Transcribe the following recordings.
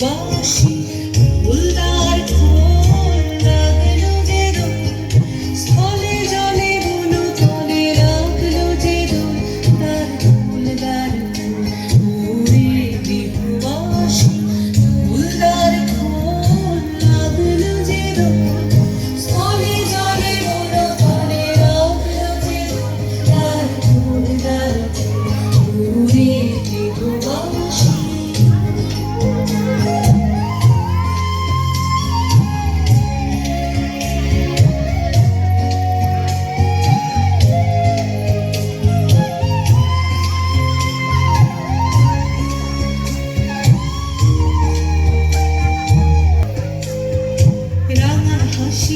高兴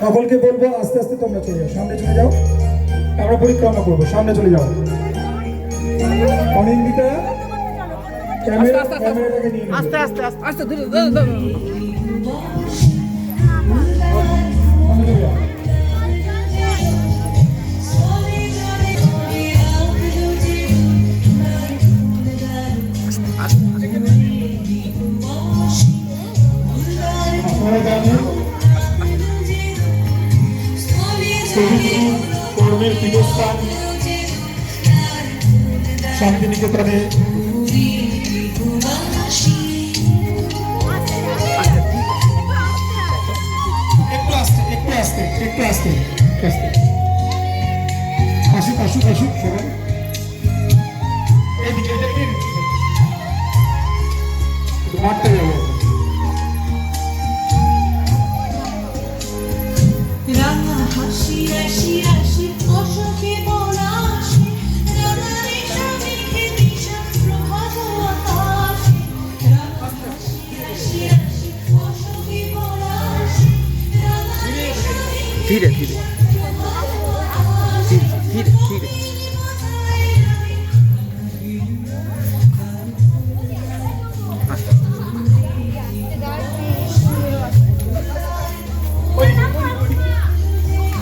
সকলকে বলব আস্তে আস্তে তোমরা চলে যাও সামনে চলে যাও। আমরা পরিক্রমা করব সামনে চলে যাও। অনিন্দিতা ক্যামেরা ক্যামেরাটাকে নিয়ে নেবে। আস্তে আস্তে আস্তে আস্তে ধীরে ধীরে, শান্তিনিকেতনে একটু আস্তে একটু আস্তে একটু আস্তে আস্তে। আসুক আসুক আসুক সবাই। একটু মাঠটা যাব। ধীরে ধীরে